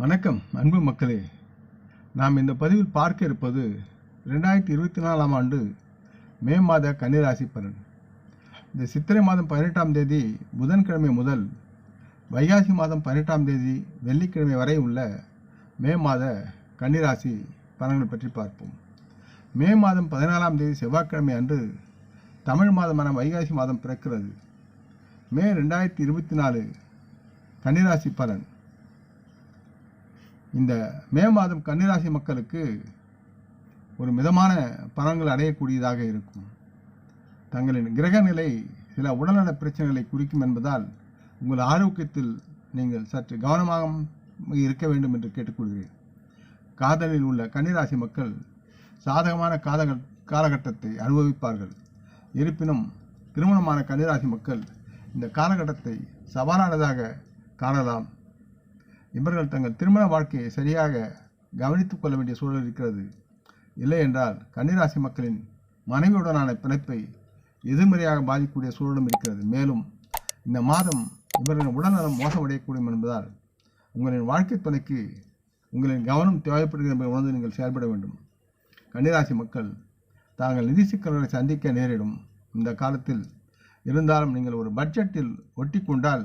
வணக்கம் அன்பு மக்களே. நாம் இந்த பதிவில் பார்க்க இருப்பது ரெண்டாயிரத்தி இருபத்தி நாலாம் ஆண்டு மே மாத கன்னிராசி பலன். இந்த சித்திரை மாதம் பதினெட்டாம் தேதி புதன்கிழமை முதல் வைகாசி மாதம் பதினெட்டாம் தேதி வெள்ளிக்கிழமை வரை உள்ள மே மாத கன்னிராசி பலன்கள் பற்றி பார்ப்போம். மே மாதம் பதினாலாம் தேதி செவ்வாய்க்கிழமை அன்று தமிழ் மாதமான வைகாசி மாதம் பிறக்கிறது. மே ரெண்டாயிரத்தி இருபத்தி நாலு கன்னிராசி பலன். இந்த மே மாதம் கன்னிராசி மக்களுக்கு ஒரு மிதமான பலன்கள் அடையக்கூடியதாக இருக்கும். தங்களின் கிரக நிலை சில உடல்நல பிரச்சனைகளை குறிக்கும் என்பதால் உங்கள் ஆரோக்கியத்தில் நீங்கள் சற்று கவனமாக இருக்க வேண்டும் என்று கேட்டுக்கொள்கிறேன். காதலில் உள்ள கன்னிராசி மக்கள் சாதகமான காதக காலகட்டத்தை அனுபவிப்பார்கள். இருப்பினும் திருமணமான கன்னிராசி மக்கள் இந்த காலகட்டத்தை சவாலானதாக காணலாம். இவர்கள் தங்கள் திருமண வாழ்க்கையை சரியாக கவனித்துக் கொள்ள வேண்டிய சூழல் இருக்கிறது. இல்லை என்றால் கன்னிராசி மக்களின் மனைவியுடனான பிணைப்பை எதிர்மறையாக பாதிக்கக்கூடிய சூழலும் இருக்கிறது. மேலும் இந்த மாதம் இவர்களின் உடல்நலம் மோசமடையக்கூடும் என்பதால் உங்களின் வாழ்க்கை துணைக்கு உங்களின் கவனம் தேவைப்படுகிறது என்பதை உணர்ந்து நீங்கள் செயல்பட வேண்டும். கன்னிராசி மக்கள் தாங்கள் நிதி சிக்கல்களை சந்திக்க நேரிடும். இந்த காலத்தில் இருந்தாலும் நீங்கள் ஒரு பட்ஜெட்டில் ஒட்டி கொண்டால்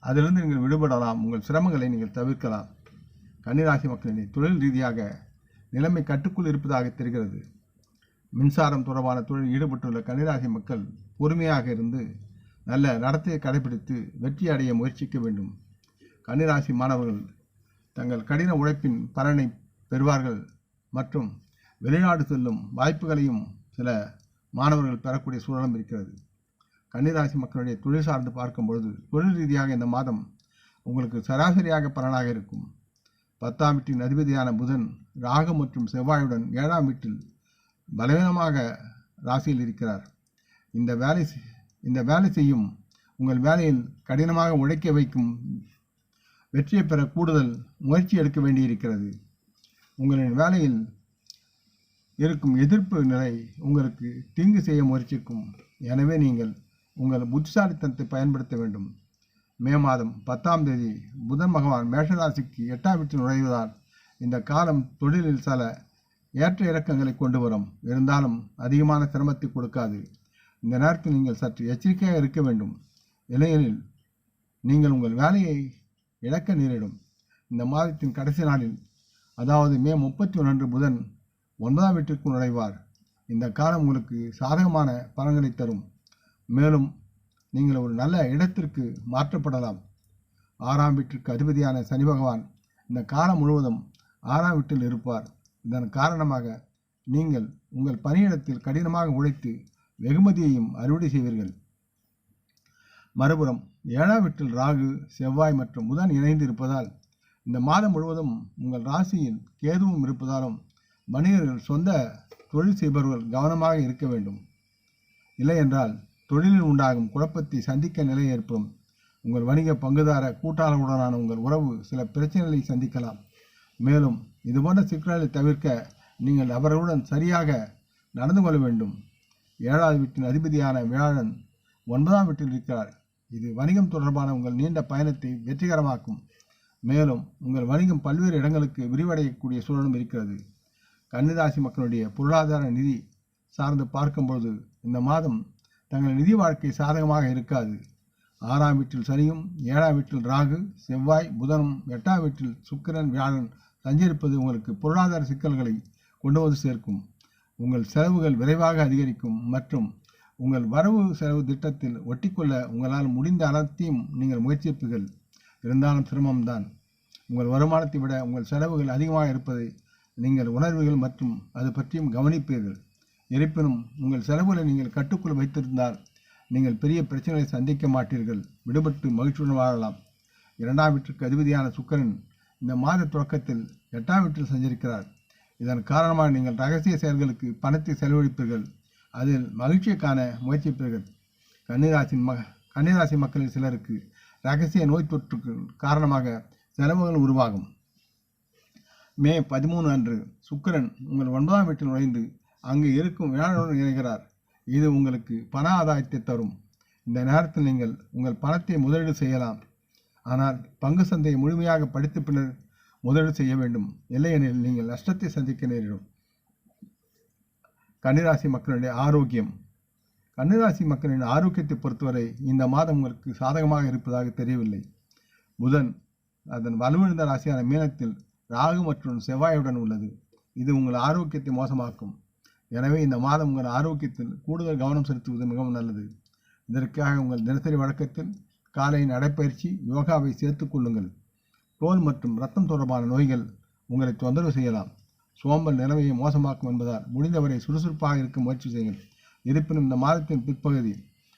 அதிலிருந்து நீங்கள் விடுபடலாம். உங்கள் சிரமங்களை நீங்கள் தவிர்க்கலாம். கன்னிராசி மக்களின் தொழில் ரீதியாக நிலைமை கட்டுக்குள் இருப்பதாக தெரிகிறது. மின்சாரம் தொடர்பான தொழில் ஈடுபட்டுள்ள கன்னிராசி மக்கள் பொறுமையாக இருந்து நல்ல நடத்தையை கடைபிடித்து வெற்றி அடைய முயற்சிக்க வேண்டும். கன்னிராசி மாணவர்கள் தங்கள் கடின உழைப்பின் பலனை பெறுவார்கள் மற்றும் வெளிநாடு செல்லும் வாய்ப்புகளையும் சில மாணவர்கள் பெறக்கூடிய சூழலும் இருக்கிறது. கன்னிராசி மக்களுடைய தொழில் சார்ந்து பார்க்கும்பொழுது தொழில் ரீதியாக இந்த மாதம் உங்களுக்கு சராசரியாக பலனாக இருக்கும். பத்தாம் வீட்டின் அதிபதியான புதன் ராகு மற்றும் செவ்வாயுடன் ஏழாம் வீட்டில் பலவீனமாக ராசியில் இருக்கிறார். இந்த வேலை செய்- இந்த வேலை செய்யும் உங்கள் வேலையில் கடினமாக உழைக்க வைக்கும் வெற்றியை பெற கூடுதல் முயற்சி எடுக்க வேண்டியிருக்கிறது. உங்களின் வேலையில் இருக்கும் எதிர்ப்பு நிலை உங்களுக்கு தீங்கு செய்ய முயற்சிக்கும். எனவே நீங்கள் உங்கள் புத்திசாலித்தனத்தை பயன்படுத்த வேண்டும். மே மாதம் பத்தாம் தேதி புதன் பகவான் மேஷராசிக்கு எட்டாம் வீட்டில் நுழைவதால் இந்த காலம் தொழிலில் சில ஏற்ற இறக்கங்களை கொண்டு வரும். இருந்தாலும் அதிகமான சிரமத்தை கொடுக்காது. இந்த நேரத்தில் நீங்கள் சற்று எச்சரிக்கையாக இருக்க வேண்டும். இல்லையெனில் நீங்கள் உங்கள் வேலையை இழக்க நேரிடும். இந்த மாதத்தின் கடைசி நாளில் அதாவது மே முப்பத்தி ஒன்று புதன் ஒன்பதாம் வீட்டிற்குள் நுழைவார். இந்த காலம் உங்களுக்கு சாதகமான பலன்களை தரும். மேலும் நீங்கள் ஒரு நல்ல இடத்திற்கு மாற்றப்படலாம். ஆறாம் வீட்டிற்கு அதிபதியான சனி பகவான் இந்த காலம் முழுவதும் ஆறாம் வீட்டில் இருப்பார். இதன் காரணமாக நீங்கள் உங்கள் பணியிடத்தில் கடினமாக உழைத்து வெகுமதியையும் அறுவடை செய்வீர்கள். மறுபுறம் ஏழாம் வீட்டில் ராகு செவ்வாய் மற்றும் புதன் இணைந்து இருப்பதால் இந்த மாதம் முழுவதும் உங்கள் ராசியில் கேதுவும் இருப்பதாலும் வணிகர்கள் சொந்த தொழில் செய்பவர்கள் கவனமாக இருக்க வேண்டும். இல்லையென்றால் தொழிலில் உண்டாகும் குழப்பத்தை சந்திக்க நிலை ஏற்படும். உங்கள் வணிக பங்குதார கூட்டாளர்களுடனான உங்கள் உறவு சில பிரச்சனைகளை சந்திக்கலாம். மேலும் இதுபோன்ற சிக்கல்களை தவிர்க்க நீங்கள் அவர்களுடன் சரியாக நடந்து கொள்ள வேண்டும். ஏழாவது வீட்டின் அதிபதியான வியாழன் ஒன்பதாம் வீட்டில் இருக்கிறார். இது வணிகம் தொடர்பான உங்கள் நீண்ட பயணத்தை வெற்றிகரமாக்கும். மேலும் உங்கள் வணிகம் பல்வேறு இடங்களுக்கு விரிவடையக்கூடிய சூழலும் இருக்கிறது. கன்னிராசி மக்களுடைய பொருளாதார நிதி சார்ந்து பார்க்கும்பொழுது இந்த மாதம் தங்கள் நிதி வாழ்க்கை சாதகமாக இருக்காது. ஆறாம் வீட்டில் சனியும் ஏழாம் வீட்டில் ராகு செவ்வாய் புதனும் எட்டாம் வீட்டில் சுக்கிரன் வியாழன் சஞ்சரிப்பது உங்களுக்கு பொருளாதார சிக்கல்களை கொண்டு வந்து சேர்க்கும். உங்கள் செலவுகள் விரைவாக அதிகரிக்கும் மற்றும் உங்கள் வரவு செலவு திட்டத்தில் ஒட்டிக்கொள்ள உங்களால் முடிந்த அனைத்தையும் நீங்கள் முயற்சிப்பீர்கள். இருந்தாலும் சிரமம்தான். உங்கள் வருமானத்தை விட உங்கள் செலவுகள் அதிகமாக இருப்பதை நீங்கள் உணர்வீர்கள் மற்றும் அது பற்றியும் கவனிப்பீர்கள். இருப்பினும் உங்கள் செலவுகளை நீங்கள் கட்டுக்குள் வைத்திருந்தால் நீங்கள் பெரிய பிரச்சனைகளை சந்திக்க மாட்டீர்கள். விடுபட்டு மகிழ்ச்சியுடன் வாழலாம். இரண்டாம் வீட்டிற்கு அதிபதியான சுக்கிரன் இந்த மாத தொடக்கத்தில் எட்டாம் வீட்டில் சஞ்சரிக்கிறார். இதன் காரணமாக நீங்கள் ரகசிய செயல்களுக்கு பணத்தை செலவழிப்பீர்கள். அதில் மகிழ்ச்சியை காண முயற்சிப்பீர்கள் கன்னிராசின் ம கன்னிராசி மக்களில் சிலருக்கு ரகசிய நோய் தொற்றுக்கு காரணமாக செலவுகள் உருவாகும். மே பதிமூணு அன்று சுக்கிரன் உங்கள் ஒன்பதாம் வீட்டில் நுழைந்து அங்கு இருக்கும் வேளாண் இணைகிறார். இது உங்களுக்கு பண ஆதாயத்தை தரும். இந்த நேரத்தில் நீங்கள் உங்கள் பணத்தை முதலீடு செய்யலாம். ஆனால் பங்கு சந்தையை முழுமையாக படித்த பின்னர் முதலீடு செய்ய வேண்டும். இல்லையெனில் நீங்கள் நஷ்டத்தை சந்திக்க நேரிடும். கன்னிராசி மக்களுடைய ஆரோக்கியம். கன்னிராசி மக்களின் ஆரோக்கியத்தை பொறுத்தவரை இந்த மாதம் உங்களுக்கு சாதகமாக இருப்பதாக தெரியவில்லை. புதன் அதன் வலுவிழந்த ராசியான மீனத்தில் ராகு மற்றும் செவ்வாயுடன் உள்ளது. இது உங்கள் ஆரோக்கியத்தை மோசமாக்கும். எனவே இந்த மாதம் உங்கள் ஆரோக்கியத்தில் கூடுதல் கவனம் செலுத்துவது மிகவும் நல்லது. இதற்காக உங்கள் தினசரி வழக்கத்தில் காலை நடைப்பயிற்சி யோகாவை சேர்த்து கொள்ளுங்கள். தோல் மற்றும் ரத்தம் தொடர்பான நோய்கள் உங்களை தொந்தரவு செய்யலாம். சோம்பல் நிலைமையை மோசமாக்கும் என்பதால் முடிந்தவரை சுறுசுறுப்பாக இருக்க முயற்சி செய்யுங்கள். இருப்பினும் இந்த மாதத்தின் பிற்பகுதி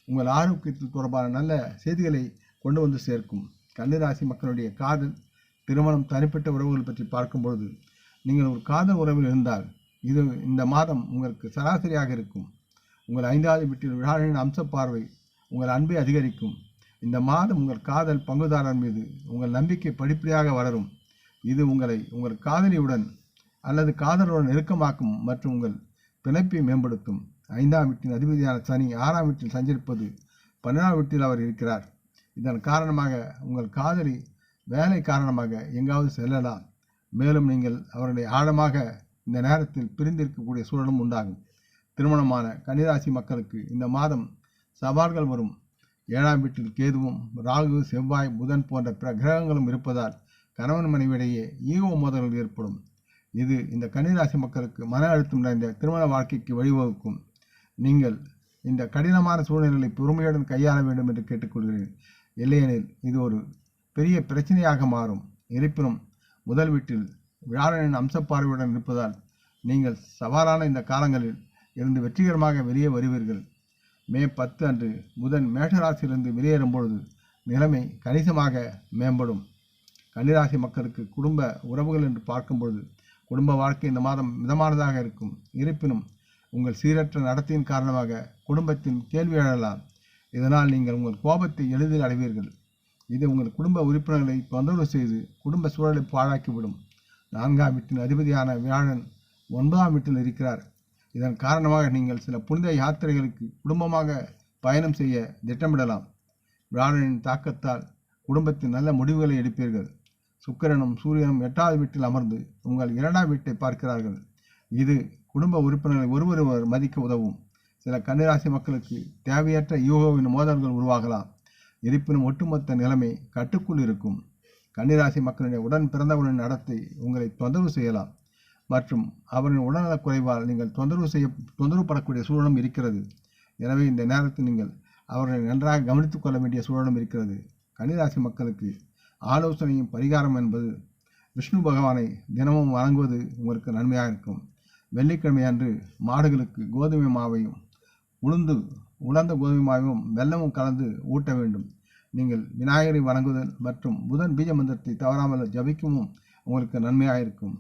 உங்கள் ஆரோக்கியத்தில் தொடர்பான நல்ல செய்திகளை கொண்டு வந்து சேர்க்கும். கன்னிராசி மக்களுடைய காதல் திருமணம் தனிப்பட்ட உறவுகள் பற்றி பார்க்கும்பொழுது நீங்கள் ஒரு காதல் உறவில் இருந்தால் இது இந்த மாதம் உங்களுக்கு சராசரியாக இருக்கும். உங்கள் ஐந்தாவது வீட்டில் விழாவின் அம்ச பார்வை உங்கள் அன்பை அதிகரிக்கும். இந்த மாதம் உங்கள் காதல் பங்குதாரர் மீது உங்கள் நம்பிக்கை படிப்படியாக வளரும். இது உங்களை உங்கள் காதலியுடன் அல்லது காதலுடன் நெருக்கமாக்கும் மற்றும் உங்கள் பிணைப்பை மேம்படுத்தும். ஐந்தாம் வீட்டின் அதிபதியான சனி ஆறாம் வீட்டில் சஞ்சரிப்பது பன்னெண்டாம் வீட்டில் அவர் இருக்கிறார். இதன் காரணமாக உங்கள் காதலி வேலை காரணமாக எங்காவது செல்லலாம். மேலும் நீங்கள் அவருடைய ஆழமாக இந்த நேரத்தில் பிரிந்திருக்கக்கூடிய சூழலும் உண்டாகும். திருமணமான கன்னிராசி மக்களுக்கு இந்த மாதம் சவால்கள் வரும். ஏழாம் வீட்டில் கேதுவும் ராகு செவ்வாய் புதன் போன்ற பிற கிரகங்களும் இருப்பதால் கணவன் மனைவியிடையே ஈகோ மோதல்கள் ஏற்படும். இது இந்த கன்னிராசி மக்களுக்கு மன அழுத்தம் நிறைந்த திருமண வாழ்க்கைக்கு வழிவகுக்கும். நீங்கள் இந்த கடினமான சூழ்நிலைகளை பொறுமையுடன் கையாள வேண்டும் என்று கேட்டுக்கொள்கிறேன். இல்லையெனில் இது ஒரு பெரிய பிரச்சனையாக மாறும். இருப்பினும் முதல் வீட்டில் வியாழனின் அம்சப்பார்வையுடன் இருப்பதால் நீங்கள் சவாலான இந்த காலங்களில் இருந்து வெற்றிகரமாக வெளியே வருவீர்கள். மே பத்து அன்று புதன் மேஷராசியிலிருந்து வெளியேறும் பொழுது நிலைமை கணிசமாக மேம்படும். கன்னிராசி மக்களுக்கு குடும்ப உறவுகள் என்று பார்க்கும் பொழுது குடும்ப வாழ்க்கை இந்த மாதம் மிதமானதாக இருக்கும். இருப்பினும் உங்கள் சீரற்ற நடத்தையின் காரணமாக குடும்பத்தின் கேள்வி எழலாம். இதனால் நீங்கள் உங்கள் கோபத்தை எளிதில் அடைவீர்கள். இது உங்கள் குடும்ப உறுப்பினர்களை தொந்தரவு செய்து குடும்ப சூழலை பாழாக்கிவிடும். நான்காம் வீட்டின் அதிபதியான வியாழன் ஒன்பதாம் வீட்டில் இருக்கிறார். இதன் காரணமாக நீங்கள் சில புனித யாத்திரைகளுக்கு குடும்பமாக பயணம் செய்ய திட்டமிடலாம். வியாழனின் தாக்கத்தால் குடும்பத்தில் நல்ல முடிவுகளை எடுப்பீர்கள். சுக்கிரனும் சூரியனும் எட்டாவது வீட்டில் அமர்ந்து உங்கள் இரண்டாம் வீட்டை பார்க்கிறார்கள். இது குடும்ப உறுப்பினர்களை ஒருவருவர் மதிக்க உதவும். சில கன்னிராசி மக்களுக்கு தேவையற்ற யூகோவின் மோதல்கள் உருவாகலாம். இருப்பினும் ஒட்டுமொத்த நிலைமை கட்டுக்குள் இருக்கும். கன்னிராசி மக்களுடைய உடன் பிறந்தவர்களின் நடத்தை உங்களை தொந்தரவு செய்யலாம். மற்றும் அவரின் உடல்நலக் குறைவால் நீங்கள் தொந்தரவு செய்ய தொந்தரவுப்படக்கூடிய சூழலும் இருக்கிறது. எனவே இந்த நேரத்தில் நீங்கள் அவர்களை நன்றாக கவனித்துக் கொள்ள வேண்டிய சூழலும் இருக்கிறது. கன்னிராசி மக்களுக்கு ஆலோசனையும் பரிகாரம் என்பது விஷ்ணு பகவானை தினமும் வணங்குவது உங்களுக்கு நன்மையாக இருக்கும். வெள்ளிக்கிழமை அன்று மாடுகளுக்கு கோதுமை மாவையும் உளுந்து உலர்ந்த கோதுமை மாவையும் வெல்லமும் கலந்து ஊட்ட வேண்டும். நீங்கள் விநாயகரை வணங்குதல் மற்றும் புதன் பீஜ மந்திரத்தை தவறாமல் ஜபிக்கவும் உங்களுக்கு நன்மையாக இருக்கும்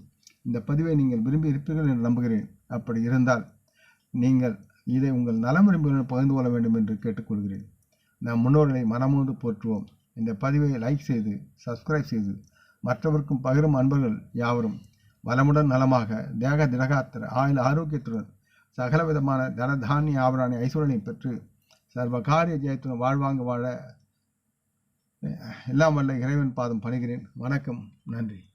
இந்த பதிவை நீங்கள் விரும்பி இருப்பீர்கள் என்று நம்புகிறேன். அப்படி இருந்தால் நீங்கள் இதை உங்கள் நலம் விரும்புகளுடன் பகிர்ந்து கொள்ள வேண்டும் என்று கேட்டுக்கொள்கிறேன். நம் முன்னோர்களை மனமோது போற்றுவோம். இந்த பதிவை லைக் செய்து சப்ஸ்கிரைப் செய்து மற்றவருக்கும் பகிரும் அன்பர்கள் யாவரும் வளமுடன் நலமாக தேக திடகாத்திர ஆயுள் ஆரோக்கியத்துடன் சகலவிதமான விதமான தானிய ஆபராணி ஐஸ்வரனை பெற்று சர்வகாரிய ஜெயத்துடன் வாழ்வாங்க வாழ எல்லாம் வல்ல இறைவன் பாதம் பணிகிறேன். வணக்கம் நன்றி.